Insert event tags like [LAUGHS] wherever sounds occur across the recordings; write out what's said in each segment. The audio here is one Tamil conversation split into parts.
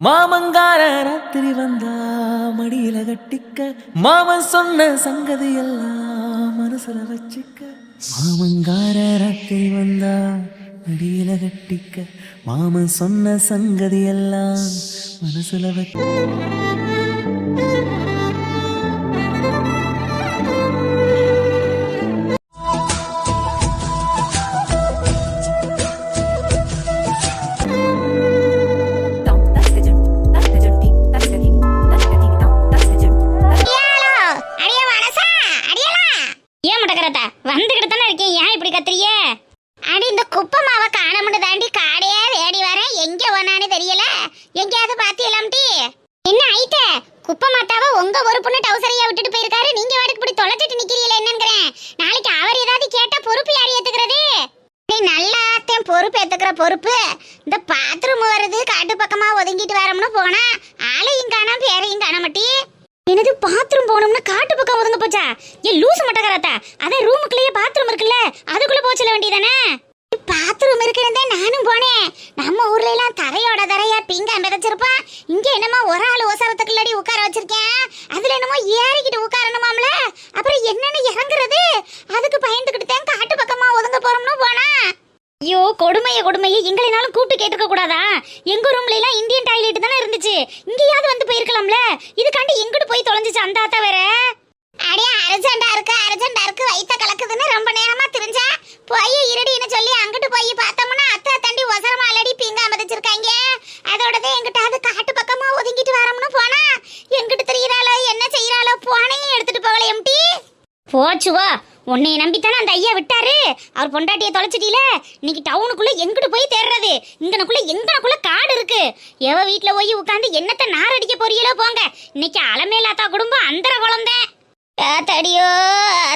மாமங்கார ராத்திரி வந்தா மடியில கட்டிக்க. மாமன் சொன்ன சங்கதி எல்லாம் மனசுல வச்சுக்க. மாமங்கார ராத்திரி வந்தா மடியில கட்டிக்க. மாமன் சொன்ன சங்கதி எல்லாம் மனசுல வச்சு காணாம பேரையும் எனது என்னது பாத்ரூம் போகணும்னா காட்டு பக்கம் ஒதுங்க போச்சா? ஏன் லூசு மட்டக்காரத்தா. அதே ரூமுக்குள்ளேயே பாத்ரூம் இருக்குல்ல அதுக்குள்ள போச்சல வேண்டியதானே? பாத்ரூம் இருக்குன்னு நானும் போனேன். நம்ம ஊர்ல எல்லாம் தரையோட தரையா பிங்கா மிதச்சிருப்பான். இங்க என்னமோ ஒரு ஆள் ஒசரத்துக்குள்ளடி உட்கார வச்சிருக்கேன். அதுல என்னமோ ஏறிக்கிட்டு உட்காரணுமாம்ல? அப்புறம் என்னன்னு இறங்குறது? அதுக்கு பயந்துக்கிட்டு தான் காட்டு பக்கமா ஒதுங்க போறோம்னு போனா. ஐயோ கொடுமைய கொடுமைய. எங்களைனாலும் கூப்பிட்டு கேட்டுக்க கூடாதா? எங்க ரூம்ல எல்லாம் இந்தியன் டாய்லெட் தானே இருந்துச்சு? இங்கேயாவது வந்து போயிருக்கலாம்ல? இதுக்காண்டி எங்கிட்டு போய் தொலைஞ்சிச்சு அந்த ஆத்தா வேற? அடியே அர்ஜென்டா இருக்கு அர்ஜென்டா இருக்கு. வயித்த கலக்குதுன்னு ரொம்ப நேரமா தெரிஞ்சா? போய் இருடின்னு சொல்லி அங்கிட்டு போய் பார்த்தோம்னா அத்தை தண்டி ஒசரமா அலடி பிங்க மதிச்சிருக்காங்க. அதோடதே எங்கிட்டாவது காட்டு பக்கமா ஒதுங்கிட்டு வரோம்னு போனா எங்கிட்டு தெரியறாளோ என்ன செய்யறாளோ போனையும் எடுத்துட்டு போகல எம்டி? போச்சுவா உன்னைய நம்பித்தானே அந்த ஐயா விட்டாரு? அவர் பொண்டாட்டியை தொலைச்சிட்டீல? இன்னைக்கு டவுனுக்குள்ள எங்கிட்டு போய் தேடுறது? இங்கனக்குள்ள எங்கனக்குள்ள காடு இருக்கு? எவ வீட்டுல போய் உட்காந்து என்னத்தை நார் அடிக்க போறீங்களோ போங்க. இன்னைக்கு அலமேலாத்தா குடும்பம் அந்தர குழந்தை. தடியோ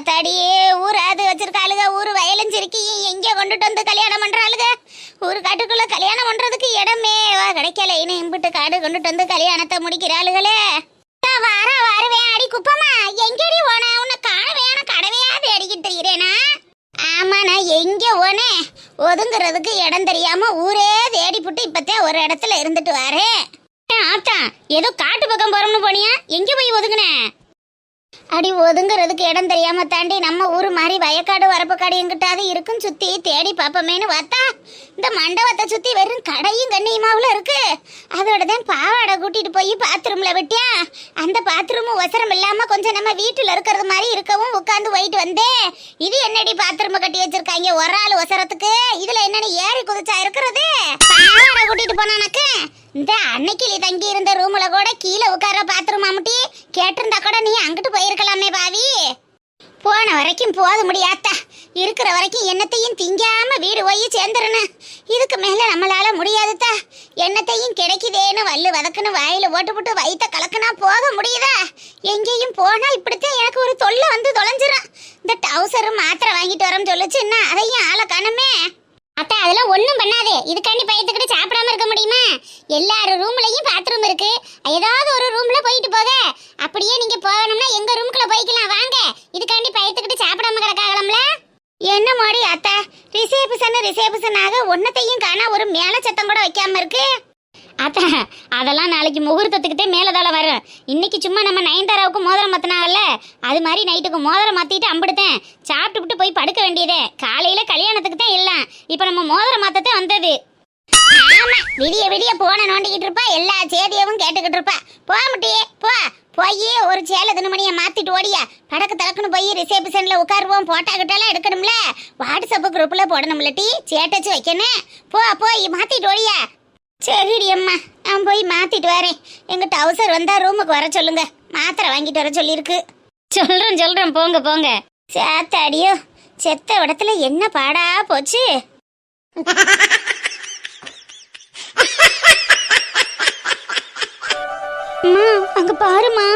தடியே ஊர் அது வச்சிருக்காளுக ஊர் வயலும் சிரிக்கி எங்கே கொண்டுட்டு வந்து கல்யாணம் பண்ணுறாளுக ஊர் காட்டுக்குள்ளே கல்யாணம் பண்ணுறதுக்கு இடமே வா கிடைக்கல. இன்னும் இம்பிட்டு காடு கொண்டுட்டு வந்து கல்யாணத்தை முடிக்கிறாளுகளே. வர வருவேன். அடி குப்பமா எங்கேடி போன உன்னை காணவேன கடவையா தேடிக்கிட்டு இருக்கிறேனா ஆமா ஓனே ஒதுங்கிறதுக்கு இடம் தெரியாம ஊரே தேடி புட்டு இப்பத்தே ஒரு இடத்துல இருந்துட்டு வரேன் ஆத்தா ஏதோ காட்டு பக்கம் போறோம்னு போனியா? எங்க போய் ஒதுங்கினேன் அடி ஒதுங்கிறதுக்கு இடம் தெரியாம தாண்டி நம்ம ஊர் மாதிரி வயக்காடு வரப்புக்காடு எங்கிட்டாவது இருக்கும் சுத்தி தேடி பாப்பமேன்னு பார்த்தா இந்த மண்டபத்தை சுத்தி வெறும் கடையும் கண்ணியுமாவுல இருக்கு. அதோட தான் பாவாடை கூட்டிட்டு போய் பாத்ரூம்ல விட்டியா? அந்த பாத்ரூமும் ஒசரம் இல்லாம கொஞ்சம் நம்ம வீட்டுல இருக்கிறது மாதிரி இருக்கவும் உட்காந்து போயிட்டு வந்தேன் இது என்னடி பாத்ரூம் கட்டி வச்சிருக்காங்க ஒரு ஆள் ஒசரத்துக்கு? இதுல என்னன்னு ஏறி குதிச்சா இருக்கிறது? பாவாடை கூட்டிட்டு போனானக்கு? இந்த அன்னைக்கு நீ தங்கி இருந்த ரூம்ல கூட கீழே உட்கார பாத்ரூம் அமுட்டி கேட்டிருந்தா கூட நீ அங்கிட்டு போயிருக்கலாமே பாவி. போன வரைக்கும் போத முடியாத்தா இருக்கிற வரைக்கும் என்னத்தையும் திங்காம வீடு போய் சேர்ந்துருன்னு. இதுக்கு மேல நம்மளால முடியாதுத்தா. என்னத்தையும் கிடைக்குதேன்னு வல்லு வதக்குன்னு வாயில போட்டு போட்டு வயித்த கலக்குனா போக முடியுதா? எங்கேயும் போனா இப்படித்தான் எனக்கு ஒரு தொல்லை வந்து தொலைஞ்சிரும். இந்த டவுசரும் மாத்திரை வாங்கிட்டு வரோம்னு சொல்லுச்சுன்னா அதையும் ஆளை காணுமே. அத்தா அதெல்லாம் ஒன்றும் பண்ணாதே. இதுக்காண்டி பயத்துக்கிட்டு சாப்பிடாம இருக்க முடியுமா? எல்லார் ரூம்லையும் பாத்ரூம் இருக்கு. ஏதாவது ஒரு ரூம்ல போயிட்டு போக. அப்படியே நீங்க போகணும்னா எங்க ரூம்குள்ள போய்க்கலாம். வாங்க. இதுக்காண்டி பயத்துக்கிட்டு சாப்பிடாம கிடக்காகலாம்ல? என்ன மாடி அத்தை? ரிசேப்ஷன் ரிசேப்ஷனாக ஒன்னத்தையும் காணா ஒரு மேல சத்தம் கூட வைக்காம இருக்கு. அத்த அதெல்லாம் நாளைக்கு முகூர்த்தத்துக்கிட்டே தலை வரும் இன்னைக்கு சும்மா நம்ம நயன்தாராவுக்கு மோதிரம் மாத்தினாங்கல்ல அது மாதிரி நைட்டுக்கு மோதிரம் மாற்றிட்டு அம்பிடுத்தேன். சாப்பிட்டுவிட்டு போய் படுக்க வேண்டியதே. காலையில் கல்யாணத்துக்கு தான் எல்லாம். இப்போ நம்ம மோதிரம் மாற்றத்தே வந்தது. ஆமா விடிய விடிய போன நோண்டிக்கிட்டு இருப்பா எல்லா சேதியவும் கேட்டுக்கிட்டு இருப்பா. போக முட்டியே போ. போய் ஒரு சேலை துணிமணியை மாற்றிட்டு ஓடியா. படக்கு தடக்குன்னு போய் ரிசப்ஷன்ல உட்காருவோம் போட்டா கிட்டலாம் எடுக்கணும்ல. வாட்ஸ்அப் குரூப்பில் போடணும்ல டீ சேட்டச்சு வைக்கணும். போ போய் மாற்றிட்டு ஓடியா. சரிடி அம்மா நான் போய் மாத்திட்டு வரேன். எங்க டவுசர் வந்தா ரூமுக்கு வர சொல்லுங்க. மாத்திரை வாங்கிட்டு வர சொல்லியிருக்கு சொல்றேன் சொல்றேன். போங்க போங்க. சேத்தாடியோ செத்த இடத்துல என்ன பாடா போச்சு? அம்மா அங்க பாருமா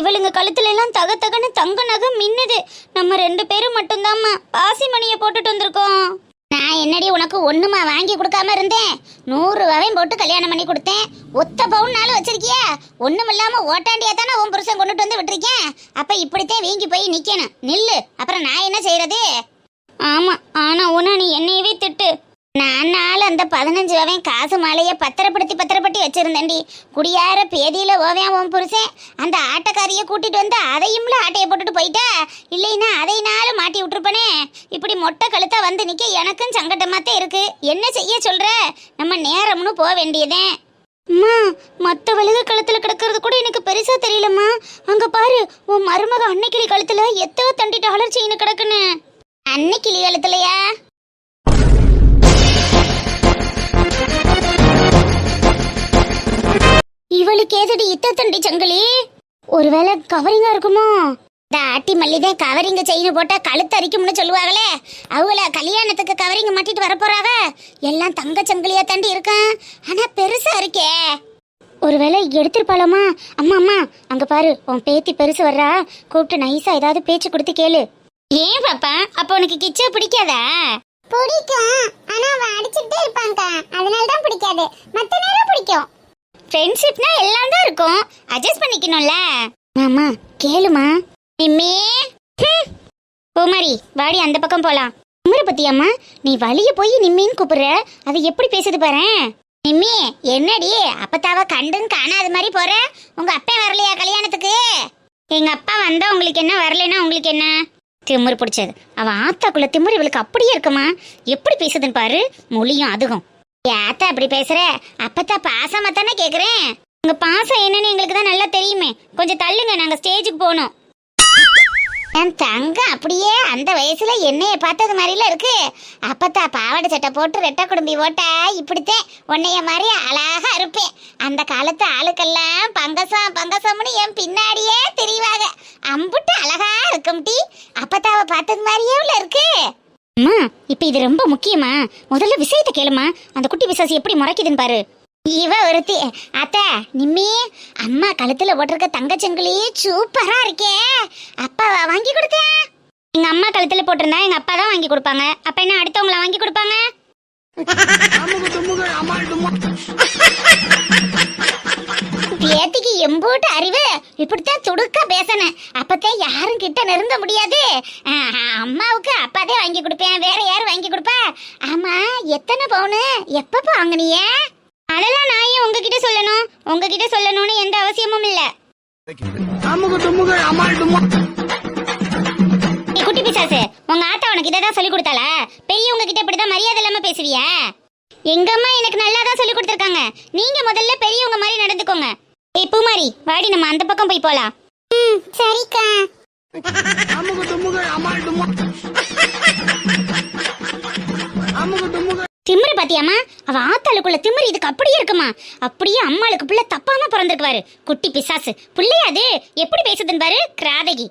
இவளுங்க கழுத்துல எல்லாம் தக தகன்னு தங்க நகை மின்னுது. நம்ம ரெண்டு பேரும் மட்டும்தாம்மா. பாசி மணியை போட்டுட்டு வந்திருக்கோம். நான் என்னடி உனக்கு ஒண்ணுமா வாங்கி கொடுக்காம இருந்தேன்? நூறு வகையும் போட்டு கல்யாணம் பண்ணி கொடுத்தேன். ஒத்த பவுன்னாலும் வச்சிருக்கிய வச்சிருக்கியா. ஒண்ணும் இல்லாம ஓட்டாண்டியா தானே உன் புருஷன் கொண்டுட்டு வந்து விட்டுருக்கேன். அப்ப இப்படித்தான் வீங்கி போய் நிக்கணும். நில்லு. அப்புறம் நான் என்ன செய்யறது ஆமா ஆனா உன நீ என்னையவே திட்டு. நான் நாள் அந்த பதினஞ்சு ரூபாயும் காசு மாலையை பத்திரப்படுத்தி பத்திரப்படுத்தி வச்சிருந்தேன்டி. குடியார பேதியில் ஓவியம் உன் புருஷன் அந்த ஆட்டக்காரியை கூட்டிட்டு வந்து அதையும்ல ஆட்டையை போட்டுட்டு போயிட்டா? இல்லைன்னா அதையினாலும் மாட்டி விட்டுருப்பனே. இப்படி மொட்டை கழுத்தா வந்து நிற்க எனக்கும் சங்கட்டமாத்தான் இருக்கு. என்ன செய்ய சொல்ற? நம்ம நேரம்னு போக வேண்டியதே. அம்மா மத்த வழுக கழுத்துல கிடக்கிறது கூட எனக்கு பெருசா தெரியலம்மா. அங்க பாரு உன் மருமக அன்னைக்கிளி கழுத்துல எத்தோ தண்டிட்டு அலர்ச்சின்னு கிடக்குன்னு. அன்னைக்கிளி கழுத்துலயா? இவளுக்கு ஏதடி இத்த தண்டி சங்கிலி? ஒருவேளை கவரிங்கா இருக்குமோ? இந்த ஆட்டி மல்லிதான் கவரிங்க செயின் போட்டா கழுத்து அரிக்கும்னு சொல்லுவாங்களே அவள கல்யாணத்துக்கு கவரிங்க மாட்டிட்டு வரப்போறாவ எல்லாம் தங்க சங்கிலியா தாண்டி இருக்கான். ஆனா பெருசா இருக்கே. ஒருவேளை எடுத்துருப்பாளமா அம்மா அம்மா அங்க பாரு உன் பேத்தி பெருசு வர்றா. கூப்பிட்டு நைஸா ஏதாவது பேச்சு கொடுத்து கேளு. ஏன் பாப்பா? அப்ப உனக்கு கிச்சா பிடிக்காதா? பிடிக்கும். ஆனா அவன் அடிச்சுட்டே இருப்பாங்க. அதனால தான் பிடிக்காது. மத்த நேரம் பிடிக்கும். ஃப்ரெண்ட்ஷிப்னா எல்லாம் தான் இருக்கும். அட்ஜஸ்ட் பண்ணிக்கணும்ல. மாமா கேளுமா. நிம்மே. ஹம். பூமாரி வாடி அந்த பக்கம் போலாம். நிம்மரை பத்தியாம்மா நீ வழிய போய் நிம்மின்னு கூப்பிடுற. அது எப்படி பேசுது பாரு. நிம்மி என்னடி அப்பத்தாவ கண்டும் காணாத மாதிரி போற? உங்க அப்பா வரலையா கல்யாணத்துக்கு? எங்க அப்பா வந்தா உங்களுக்கு என்ன வரலைன்னா உங்களுக்கு என்ன? திமுறு பிடிச்சது. அவன் ஆத்தாக்குள்ள திமுரு இவளுக்கு அப்படியே இருக்குமா? எப்படி பேசுதுன்னு பாரு. மொழியும் அதுகும் ஏத்தா அப்படி பேசுற? அப்பத்தா பாசமா தானே கேக்குறேன். உங்க பாசம் என்னன்னு எங்களுக்கு தான் நல்லா தெரியுமே. கொஞ்சம் தள்ளுங்க நாங்க ஸ்டேஜுக்கு போகணும். என் தங்க அப்படியே அந்த வயசுல என்னைய பார்த்தது மாதிரில இருக்கு. அப்பத்தா பாவாடை சட்டை போட்டு ரெட்டை குடும்பி ஓட்டா இப்படித்தான் உன்னைய மாதிரி அழகா இருப்பேன். அந்த காலத்து ஆளுக்கெல்லாம் பங்கசம் பங்கசம்னு என் பின்னாடியே தெரிவாங்க. அம்புட்டு அழகா இருக்கும் டி. அப்பத்தாவை பார்த்தது மாதிரியே இருக்கு. அம்மா இப்ப இது ரொம்ப முக்கியமா? முதல்ல விஷயத்தை கேளுமா. அந்த குட்டி விசாசி எப்படி முறைக்குதுன்னு பாரு. இவ ஒருத்தி. அத்த நிம்மி அம்மா கழுத்துல போட்டிருக்க தங்கச்சங்கிலி சூப்பரா இருக்கே. அப்பா வாங்கி கொடுத்தேன் எங்க அம்மா கழுத்துல போட்டிருந்தா எங்க அப்பா தான் வாங்கி கொடுப்பாங்க. அப்ப என்ன அடுத்தவங்கள வாங்கி கொடுப்பாங்க? பேத்திக்கு எம்போட்டு அறிவு? இப்படித்தான் துடுக்க பேசணும் அப்பத்தான் யாரும் கிட்ட நெருங்க முடியாது. அம்மாவுக்கு அப்பாதே வாங்கி கொடுப்பேன். வேற யார் வாங்கி கொடுப்பா? ஆமா எத்தனை பவுனு? எப்பப்ப வாங்குனீங்க அதெல்லாம் நான் ஏன் உங்ககிட்ட சொல்லணும். உங்ககிட்ட சொல்லணும்னு எந்த அவசியமும் இல்ல. குட்டி பிசாசு உங்க ஆத்தா உனக்கு இதை தான் சொல்லி கொடுத்தாளா? பெரியவங்க கிட்ட இப்படிதான் மரியாதை இல்லாம பேசுவியா? எங்க அம்மா எனக்கு நல்லா தான் சொல்லி கொடுத்துருக்காங்க. நீங்க முதல்ல பெரியவங்க மாதிரி நடந்துக்கோங்க. ஏய் பூமாரி வாடி நம்ம அந்த பக்கம் போய் போலாம். ம் சரிக்கா. திமிரு பாத்தியாமா அவ ஆத்தாளுக்குள்ள திமிரு இதுக்கு அப்படியே இருக்குமா? அப்படியே அம்மாளுக்கு புள்ள தப்பாம பிறந்திருக்குவாரு. குட்டி பிசாசு. புள்ளையாது எப்படி பேசுதுன்னு பாரு? கிராதகி.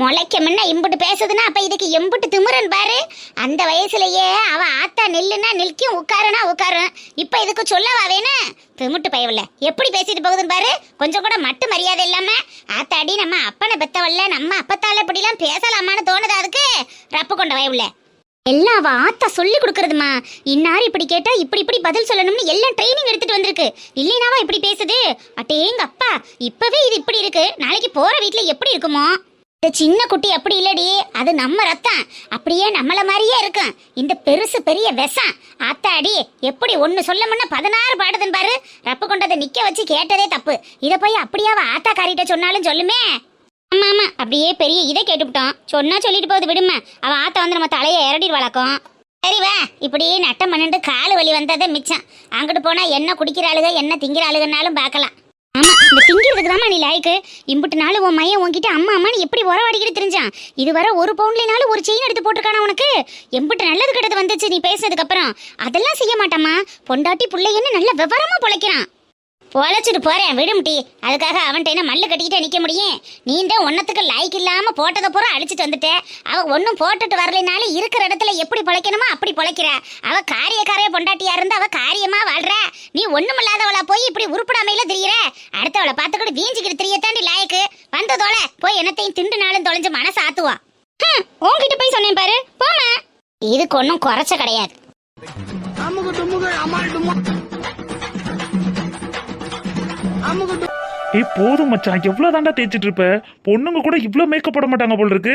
முளைக்க முன்ன இம்புட்டு பேசுதுன்னா அப்ப இதுக்கு எம்புட்டு திமுறன் பாரு. அந்த வயசுலயே அவ ஆத்தா நில்லுன்னா நிற்கும் உட்காருனா உட்காரும். இப்ப இதுக்கு சொல்லவா வேணும் திமுட்டு பயவில்ல. எப்படி பேசிட்டு போகுதுன்னு பாரு. கொஞ்சம் கூட மட்டு மரியாதை இல்லாம ஆத்தாடி நம்ம அப்பனை பெத்தவல்ல நம்ம அப்பத்தால இப்படிலாம் பேசலாமான்னு தோணுதா அதுக்கு? ரப்பு கொண்ட பயவில்ல எல்லாம் அவ ஆத்தா சொல்லி கொடுக்கறதுமா? இன்னார் இப்படி கேட்டா இப்படி இப்படி பதில் சொல்லணும்னு எல்லாம் ட்ரைனிங் எடுத்துட்டு வந்திருக்கு. இல்லைனாவா இப்படி பேசுது? அட்டேங்க அப்பா இப்பவே இது இப்படி இருக்கு. நாளைக்கு போற வீட்டுல எப்படி இருக்குமோ? சின்ன குட்டி அப்படி இல்லடி. அது நம்ம ரத்தம். அப்படியே நம்மள மாதிரியே இருக்கும். இந்த பெருசு பெரிய விஷம். ஆத்தாடி எப்படி ஒன்னு சொல்ல முன்ன பதினாறு பாடுதுன்னு பாரு. ரப்பு கொண்டதை நிக்க வச்சு கேட்டதே தப்பு. இதை போய் அப்படியே ஆத்தா காரிட்ட சொன்னாலும் சொல்லுமே? ஆமா ஆமா. அப்படியே பெரிய இதை கேட்டுவிட்டோம். சொன்னா சொல்லிட்டு போகுது விடுமா. அவ ஆத்தா வந்து நம்ம தலையை இறடிட்டு வளர்க்கும். சரி வா. இப்படி நட்டம் பண்ணிட்டு காலு வலி வந்ததே மிச்சம். அங்கிட்டு போனா என்ன குடிக்கிற ஆளுக என்ன திங்கிற ஆளுகனாலும் பார்க்கலாம். ஆமா இந்த திங்கிறதுக்கு தாம்மா நீ லாய்க்கு. இம்புட்டு நாள் உன் மையன் உன்கிட்ட அம்மா அம்மா நீ எப்படி உறவாடிக்கிட்டு தெரிஞ்சான்? இதுவரை ஒரு பவுண்ட்லினாலும் ஒரு செயின் எடுத்து போட்டிருக்கானா உனக்கு? எம்புட்டு நல்லது கெட்டது வந்துச்சு நீ பேசினதுக்கு அப்புறம் அதெல்லாம் செய்ய மாட்டாமா பொண்டாட்டி பிள்ளைன்னு நல்ல விவரமா பொழைக்கிறான். பொழைச்சிட்டு போறேன் விடும்டி அதுக்காக அவன்கிட்ட என்ன மல்லு கட்டிக்கிட்டே நிக்க முடியும்? நீ தான் ஒன்னத்துக்கு லாய்க்கு இல்லாம போட்டதை பூரா அழிச்சிட்டு வந்துட்டேன் அவ ஒன்னும் போட்டுட்டு வரலைனாலும் இருக்கிற இடத்துல எப்படி பொழைக்கணுமோ அப்படி பொழைக்கிற. அவ காரியக்காரைய பொண்டாட்டியா இருந்து அவ காரியமா வாழ்ற. நீ ஒண்ணும் இல்லாதவளா போய் இப்படி உருப்படாமையில திரியற. அடுத்தவளை பார்த்துக்கிட்டு வீஞ்சிக்கிட்டு திரியத்தாண்டி லாய்க்கு. வந்ததோல போய் என்னத்தையும் திண்டுனாலும் தொலைஞ்சு மனசு ஆத்துவா. உன்கிட்ட போய் சொன்னேன் பாரு. போமா இதுக்கு ஒன்றும் குறைச்ச கிடையாது. ஏய் போதும் மச்சான். எவ்வளவு தாண்டா தேய்ச்சிட்டு இருப்ப? பொண்ணுங்க கூட இவ்ளோ மேக்கப் போட மாட்டாங்க போல இருக்கு.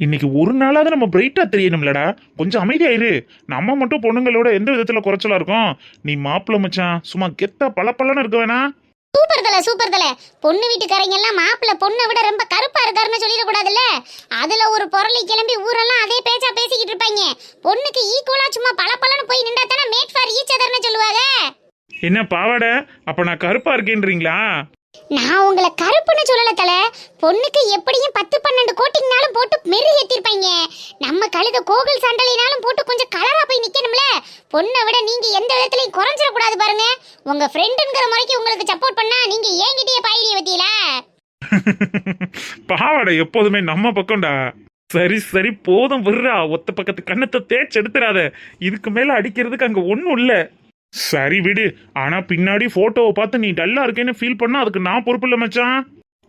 இன்னைக்கு ஒரு நாளாவது நம்ம பிரைட்டா தெரியணும்லடா. கொஞ்சம் அமைதியாயிரு நம்ம மட்டும் பொண்ணுங்களோட எந்த விதத்துல குறைச்சலா இருக்கோம்? நீ மாப்பிள்ள மச்சான். சும்மா கெத்தா பல இருக்க வேணா. சூப்பர் தல சூப்பர் தல. பொண்ணு வீட்டுக்காரங்க எல்லாம் மாப்பிள்ள பொண்ணை விட ரொம்ப கருப்பா இருக்காருன்னு சொல்லிடக்கூடாதுல்ல? அதுல ஒரு பொருளை கிளம்பி ஊரெல்லாம் அதே பேச்சா பேசிக்கிட்டு இருப்பாங்க. பொண்ணுக்கு ஈக்குவலா சும்மா பல போய் நின்றா தானே மேட் ஃபார் ஈச் அதர்னு சொல்லுவாங்க? என்ன பாவாடை? அப்ப நான் கருப்பா இருக்கேன்றீங்களா? நான் உங்களை கருப்புன்னு சொல்லல தல. பொண்ணுக்கு எப்படியும் பத்து பன்னெண்டு கோட்டிங்னாலும் போட்டு மெரு ஏத்திருப்பாங்க நம்ம கழுத கோகுல் சண்டலினாலும் போட்டு கொஞ்சம் கலரா போய் நிக்கணும்ல. பொண்ணை விட நீங்க எந்த விதத்துலயும் குறைஞ்சிட கூடாது பாருங்க. உங்க ஃப்ரெண்டுங்கிற முறைக்கு உங்களுக்கு சப்போர்ட் பண்ணா நீங்க ஏங்கிட்டே பாயிரிய வத்தியலா பாவாடை எப்போதுமே நம்ம பக்கம்டா. சரி சரி போதும் விடுறா. ஒத்த பக்கத்து கண்ணத்தை தேய்ச்சி எடுத்துறாத இதுக்கு மேல அடிக்கிறதுக்கு அங்க ஒண்ணும் இல்ல. சரி விடு. ஆனா பின்னாடி போட்டோவை பார்த்து நீ டல்லா இருக்கேன்னு ஃபீல் பண்ணா அதுக்கு நான் பொறுப்பு இல்லை மச்சான்.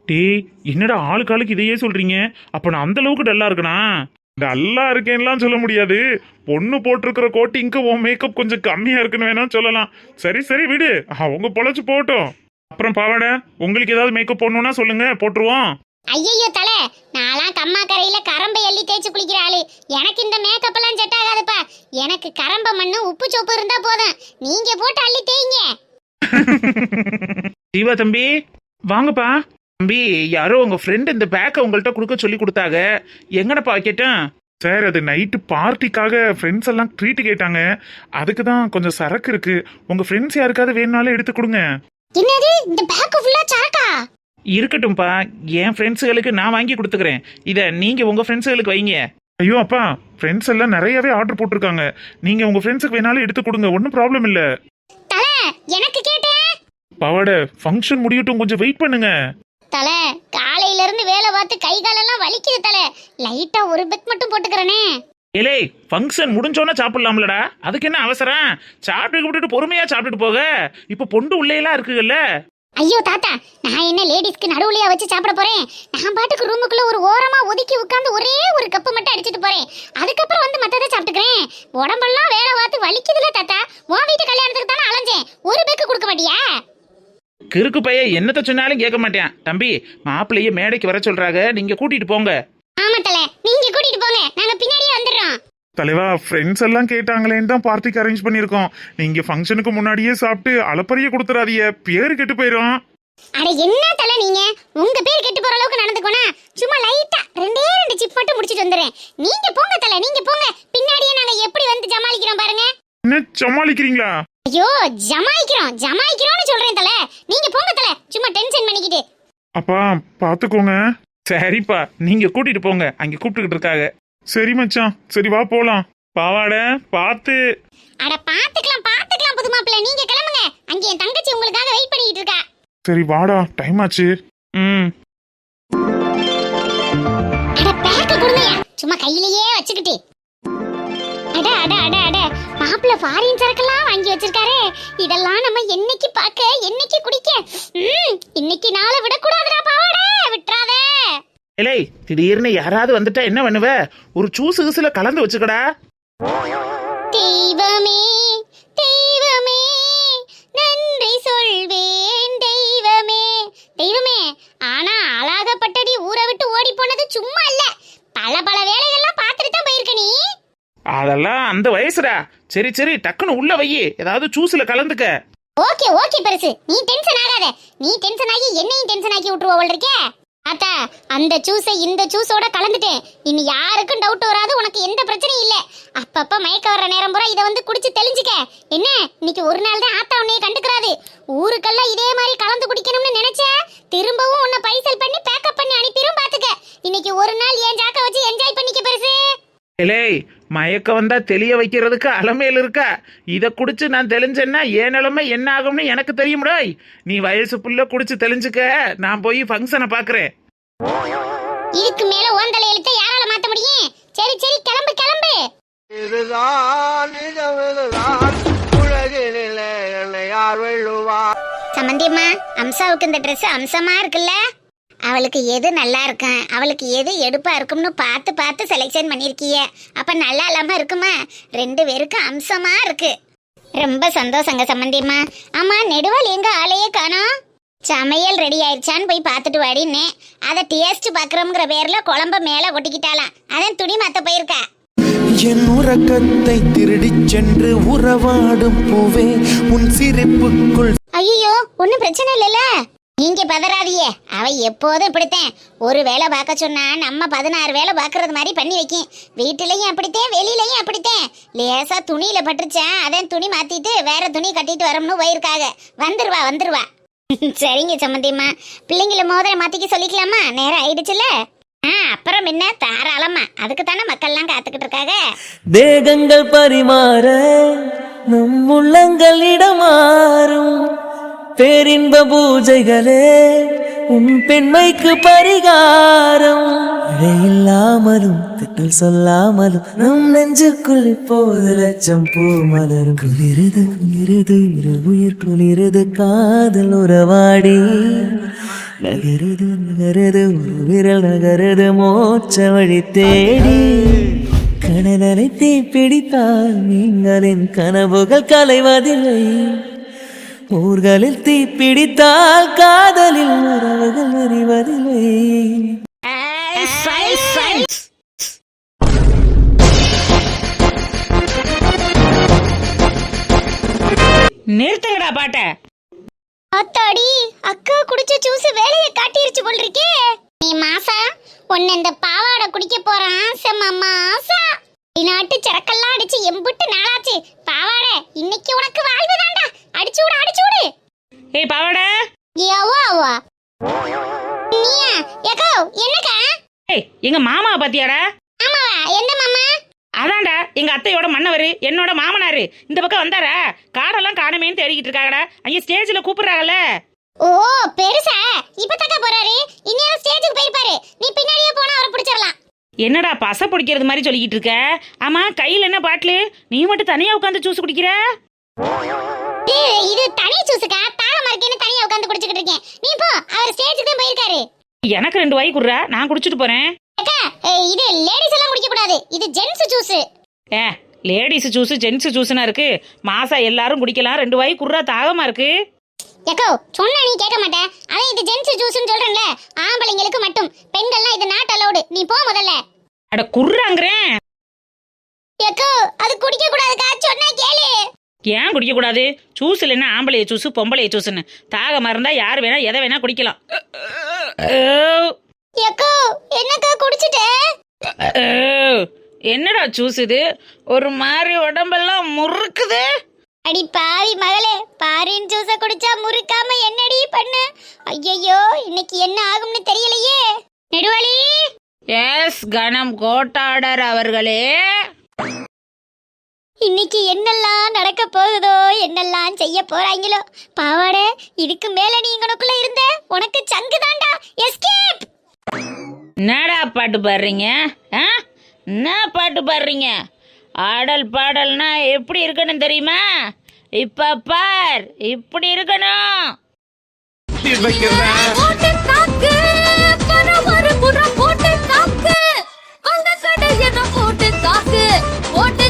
டேய் என்னடா ஆளுக்கு ஆளுக்கு இதையே சொல்றீங்க? அப்ப நான் அந்த அளவுக்கு டல்லா இருக்கனா? டல்லா இருக்கேன்லாம் சொல்ல முடியாது. பொண்ணு போட்டிருக்கிற கோட்டிங்க்கு உன் மேக்கப் கொஞ்சம் கம்மியா இருக்குன்னு வேணா சொல்லலாம். சரி சரி விடு. அவங்க பொழைச்சு போட்டோம். அப்புறம் பாவாடை உங்களுக்கு ஏதாவது மேக்கப் போடணும்னா சொல்லுங்க போட்டுருவோம். ஐயையோ தல நான்லாம் கம்மா கரையில கரம்பை எள்ளி தேய்ச்சி குளிக்கிற ஆளு. எனக்கு இந்த மேக்கப் எல்லாம் செட் ஆகாதுப்பா. எனக்கு கரம்ப மண்ணு உப்பு சோப்பு இருந்தா போதும். நீங்க போட்டு அள்ளி தேய்ங்க. [LAUGHS] ஜீவா தம்பி வாங்கப்பா. தம்பி யாரோ உங்க ஃப்ரெண்ட் இந்த பேக்கை உங்கள்கிட்ட கொடுக்க சொல்லி கொடுத்தாங்க. எங்கடப்பா கேட்டேன் சார் அது நைட்டு பார்ட்டிக்காக ஃப்ரெண்ட்ஸ் எல்லாம் ட்ரீட் கேட்டாங்க. அதுக்கு தான் கொஞ்சம் சரக்கு இருக்கு. உங்க ஃப்ரெண்ட்ஸ் யாருக்காவது வேணுனாலும் எடுத்து கொடுங்க. என்னது? இந்த பேக்கு ஃபுல்லா சரக்கா? இருக்கட்டும்ப்பா. என் ஃப்ரெண்ட்ஸுகளுக்கு நான் வாங்கி கொடுத்துக்கிறேன். இதை நீங்க உங்க ஃப்ரெண்ட்ஸுகளுக்கு வைங்க. ஐயோ அப்பா ஃப்ரெண்ட்ஸ் எல்லாம் நிறையவே ஆர்டர் போட்டிருக்காங்க. நீங்க உங்க ஃப்ரெண்ட்ஸுக்கு வேணாலும் எடுத்து கொடுங்க. ஒன்றும் ப்ராப்ளம் இல்ல. தல எனக்கு கேட்டேன் பாவாட ஃபங்க்ஷன் முடியட்டும். கொஞ்சம் வெயிட் பண்ணுங்க. தல காலையில இருந்து வேலை பார்த்து கை காலெல்லாம் வலிக்குது தல. லைட்டா ஒரு பெக் மட்டும் போட்டுக்கிறனே. ஏலே ஃபங்க்ஷன் முடிஞ்சோன்னா சாப்பிடலாம்லடா. அதுக்கு என்ன அவசரம்? சாப்பிட்டு விட்டுட்டு பொறுமையா சாப்பிட்டுட்டு போக. இப்ப பொண்டு உள்ளேலாம் இருக்குல்ல ஐயோ தாத்தா நான் என்ன லேடிஸ்க்கு நடுவுலையா வச்சு சாப்பிட போறேன்? நான் பாட்டுக்கு ரூமுக்குள்ள ஒரு ஓரமா ஒதுக்கி உட்கார்ந்து ஒரே ஒரு கப்பு மட்டும் அடிச்சிட்டு போறேன். அதுக்கப்புறம் வந்து மத்ததை சாப்பிட்டுக்கிறேன். உடம்பெல்லாம் வேலை பார்த்து வலிக்குதுல தாத்தா. உன் வீட்டு கல்யாணத்துக்கு தானே அலைஞ்சேன். ஒரு பேக்கு கொடுக்க மாட்டியா? கிறுக்கு பைய என்னத்த சொன்னாலும் கேட்க மாட்டேன். தம்பி மாப்பிள்ளைய மேடைக்கு வர சொல்றாங்க. நீங்க கூட்டிட்டு போங்க. ஆமா தல. நீங்க கூட்டிட்டு போங்க. நாங்க பின்னாடியே வந்துடுறோம். தலைவா ஃப்ரெண்ட்ஸ் எல்லாம் கேட்டாங்களேன்னு தான் பார்ட்டிக்கு அரேஞ்ச் பண்ணியிருக்கோம். நீங்க ஃபங்க்ஷனுக்கு முன்னாடியே சாப்பிட்டு அலப்பறைய கொடுத்துறாதீங்க. பேரு கெட்டு போயிடும் அட என்ன தல நீங்க? உங்க பேர் கெட்டு போற அளவுக்கு நடந்துக்கோனா? சும்மா லைட்டா ரெண்டே ரெண்டு சிப் மட்டும் முடிச்சிட்டு வந்துடுறேன். நீங்க போங்க தல நீங்க போங்க. பின்னாடியே நாங்க எப்படி வந்து ஜமாளிக்கிறோம் பாருங்க. என்ன சமாளிக்கிறீங்களா? ஐயோ ஜமாயிக்கிறோம் ஜமாயிக்கிறோம்னு சொல்றேன் தல. நீங்க போங்க தல சும்மா டென்ஷன் பண்ணிக்கிட்டு. அப்பா பாத்துக்கோங்க. சரிப்பா நீங்க கூட்டிட்டு போங்க. அங்க கூப்பிட்டுக்கிட்டு இருக்காங்க. சரி மச்சான். சரி வா போலாம். பாவாட பார்த்து. அட பாத்துக்கலாம் பாத்துக்கலாம் புது மாப்பிள்ள நீங்க கிளம்புங்க. அங்க என் தங்கச்சி உங்களுக்காக வெயிட் பண்ணிட்டு இருக்கா. சரி வாடா. டைம் ஆச்சு. ம். அட பேக்க கொடுங்கயா சும்மா கையிலேயே வச்சுக்கிட்டு. அட அட அட அட. மாப்பிள்ள ஃபாரின் சரக்கெல்லாம் வாங்கி வச்சிருக்காரே. இதெல்லாம் நம்ம என்னைக்கு பார்க்க என்னைக்கு குடிக்க ம், இன்னைக்கு நாளை விடக்கூடாதுடா பாவாடே விட்டுறாதே இலை திடீர்னு யாராவது வந்துட்டா என்ன பண்ணுவ? ஒரு ஜூஸ் கிசுல கலந்து வச்சுக்கடா. தெய்வமே தெய்வமே நன்றி சொல்வேன் தெய்வமே. தெய்வமே ஆனா அழகப்பட்டடி ஊரை விட்டு ஓடி போனது சும்மா இல்ல. பல பல வேலைகள்லாம் பார்த்துட்டு தான் போயிருக்க நீ. அதெல்லாம் அந்த வயசுடா. சரி சரி டக்குன்னு உள்ள வையி. ஏதாவது ஜூஸ்ல கலந்துக்க. ஓகே ஓகே பெருசு. நீ டென்ஷன் ஆகாத. நீ டென்ஷன் ஆகி என்னையும் டென்ஷன் ஆக்கி விட்டுருவோம் இருக்கே. அத்தா அந்த ஜூஸை இந்த ஜூஸோட கலந்துட்டேன். இனி யாருக்கும் டவுட் வராது உனக்கு எந்த பிரச்சனையும் இல்லை. அப்பப்ப மயக்க வர்ற நேரம் பூரா இதை வந்து குடிச்சு தெளிஞ்சுக்க. என்ன? இன்னைக்கு ஒரு நாள் தான் ஆத்தா உன்னைய கண்டுக்கிறாது. ஊருக்கெல்லாம் இதே மாதிரி கலந்து குடிக்கணும்னு நினைச்ச? திரும்பவும் உன்னை பைசல் பண்ணி பேக்கப் பண்ணி அனுப்பிடும் பாத்துக்க. இன்னைக்கு ஒரு நாள் ஏன் ஜாக்க வச்சு என்ஜாய் பண்ணிக்க பெருசு. இலே மயக்க வந்தா தெளிய வைக்கிறதுக்கு அலமையில் இருக்கா? இதை குடிச்சு நான் தெளிஞ்சேன்னா என் நிலைமை என்ன ஆகும்னு எனக்கு தெரியும்டாய் நீ வயசு புள்ள குடிச்சு தெளிஞ்சுக்க. நான் போய் ஃபங்க்ஷனை பார்க்கறேன் இதுக்கு மேல ஓந்தலை எழுத்த யாரால மாத்த முடியும்? சரி சரி கிளம்பு கிளம்பு. இதுதான் இதுதான் உலகினிலே என்னை யார் வெல்லுவார்? சமந்தியம்மா அம்சாவுக்கு இந்த Dress அம்சமா இருக்குல்ல? அவளுக்கு எது நல்லா இருக்கும் அவளுக்கு எது எடுப்பா இருக்கும்னு பார்த்து பார்த்து செலெக்ஷன் பண்ணிருக்கீங்க அப்ப நல்லா இல்லாம இருக்குமா? ரெண்டு பேருக்கும் அம்சமா இருக்கு. ரொம்ப சந்தோஷங்க சம்பந்தியம்மா ஆமா நெடுவாள் எங்க ஆளையே காணோம் சமையல் ரெடி ஆயிடுச்சான்னு போய் பார்த்துட்டு வாடின்னு அதை டேஸ்ட் பார்க்குறோங்கிற பேர்ல குழம்ப மேலே கொட்டிக்கிட்டாலாம் அதான் துணி மாத்த போயிருக்கா. என் உறக்கத்தை திருடிச் சென்று உறவாடும் பூவே உன் சிரிப்புக்குள் ஐயோ ஒன்றும் பிரச்சனை இல்லைல்ல. நீங்க பதறாதியே அவ எப்போதும் இப்படித்தான். ஒரு வேலை பார்க்க சொன்னா நம்ம பதினாறு வேலை பார்க்கறது மாதிரி பண்ணி வைக்கும். வீட்டுலயும் அப்படித்தேன் வெளியிலயும் அப்படித்தேன். லேசா துணியில பட்டுருச்சேன் அதான் துணி மாத்திட்டு வேற துணி கட்டிட்டு வரணும்னு போயிருக்காங்க வந்துருவா வந்துருவா. சரிங்க சம்மந்தியம்மா பிள்ளைங்கள மோதிர மாத்திக்க சொல்லிக்கலாமா? நேரம் ஆயிடுச்சுல அப்புறம் என்ன? தாராளமா. அதுக்கு தானே மக்கள்லாம் காத்துக்கிட்டு இருக்காங்க தேகங்கள் பரிமாற நம் உள்ளங்கள் இடமாறும். பேரின்ப பூஜைகளே உன் பெண்மைக்கு பரிகாரம். மழை இல்லாமலும் திட்டல் சொல்லாமலும் நம் நெஞ்சுக்குள் இப்போது லட்சம் பூ மலர் குளிரது குளிரது இரு உயிர் குளிரது காதல் உறவாடி. நகருது நகருது ஒரு விரல் நகருது மோச்ச வழி தேடி. கடலலை தீ பிடித்தால் நீங்களின் கனவுகள் கலைவதில்லை ஊர்களில் தீ பிடித்தால் காதலில் உறவுகள் அறிவதில்லை நிறுத்துங்கடா பாட்ட. அத்தாடி அக்கா குடிச்ச ஜூஸ் வேலையை காட்டிருச்சு போல் இருக்கே. நீ மாசா உன்னை இந்த பாவாடை குடிக்க போறான் ஆசைம்மா ஆசா. நாட்டு சரக்கெல்லாம் அடிச்சு எம்புட்டு நாளாச்சு. பாவாடை இன்னைக்கு உனக்கு வாழ்வு தாண்டா. அடிச்சு விடு அடிச்சு விடு ஏய் பாவாட. அவ்வா நீயா? ஏக்கோ என்னக்கா? ஏய் எங்க மாமாவை பாத்தியாடா? ஆமாவா? எந்த மாமா? அதான்டா எங்க அத்தையோட மன்னவர் என்னோட மாமனாரு. இந்த பக்கம் வந்தாரா? காடெல்லாம் காணுமேன்னு தேடிக்கிட்டு இருக்காங்கடா. அங்க ஸ்டேஜ்ல கூப்பிடுறாங்கல்ல. ஓ பெருசா? இப்ப தக்கா போறாரு? இன்னும் ஸ்டேஜுக்கு போயிருப்பாரு. நீ பின்னாடியே போனா அவரை பிடிச்சிடலாம். என்னடா பச பிடிக்கிறது மாதிரி சொல்லிக்கிட்டு இருக்க? ஆமா கையில என்ன பாட்டிலு? நீ மட்டும் தனியா உட்காந்து ஜூஸ் குடிக்கிற? இது தனி ஜூஸுக்கா தாகமா இருக்கேன்னு தனியா உட்கார்ந்து குடிச்சிட்டு இருக்கேன்? நீ போ அவர் ஸ்டேஜுக்கு தான் போயிருக்காரு. எனக்கு ரெண்டு வாய் குடுறா நான் குடிச்சிட்டு போறேன். அக்கா இது லேடிஸ் எல்லாம் குடிக்க கூடாது இது ஜென்ஸ் ஜூஸ் ஏ லேடிஸ் ஜூஸ் ஜென்ஸ் ஜூஸ்னா இருக்கு. மாசா எல்லாரும் குடிக்கலாம் ரெண்டு வாய் குடுறா தாகமா இருக்கு. எக்கோ சொன்னா நீ கேட்க மாட்ட. அதான் இது ஜென்ஸ் ஜூஸ்னு சொல்றேன்ல ஆம்பளைங்களுக்கு மட்டும் பெண்கள்லாம் இது நாட் அலௌடு நீ போ முதல்ல அட குர்றாங்கிறேன் எக்கோ அது குடிக்க கூடாதுக்கா சொன்னா கேளு. ஏன் குடிக்க கூடாது ஜூஸ் இல்லைன்னா ஆம்பளைய ஜூஸ் பொம்பளைய ஜூஸ்னு தாகமா இருந்தா யார் வேணா எதை வேணா குடிக்கலாம். எக்கோ என்னக்கா குடிச்சிட்ட? அஹ், என்னடா ஜூஸ் இது? ஒரு மாதிரி உடம்பெல்லாம் முறுக்குது. அடி பாவி மகளே பாரின் ஜூஸ குடிச்சா முறுக்காம என்னடி பண்ணு? ஐயையோ இன்னைக்கு என்ன ஆகும்னு தெரியலையே. நெடுவாளி. எஸ் கணம் கோட்டாடர் அவர்களே. இன்னைக்கு என்னெல்லாம் நடக்க போகுதோ என்னெல்லாம் செய்ய போறாங்களோ பாவாடே இதுக்கு மேல நீ இங்கனக்குள்ள இருந்த உனக்கு சங்கு தாண்டா எஸ்கேப் என்னடா பாட்டு பாடுறீங்க ஆ? என்ன பாட்டு பாடுறீங்க? ஆடல் பாடல்னா எப்படி இருக்கணும் தெரியுமா? இப்ப பார் இப்படி இருக்கணும். தாக்கு ஆயிரம் ஓட்டு காசு ஓட்டு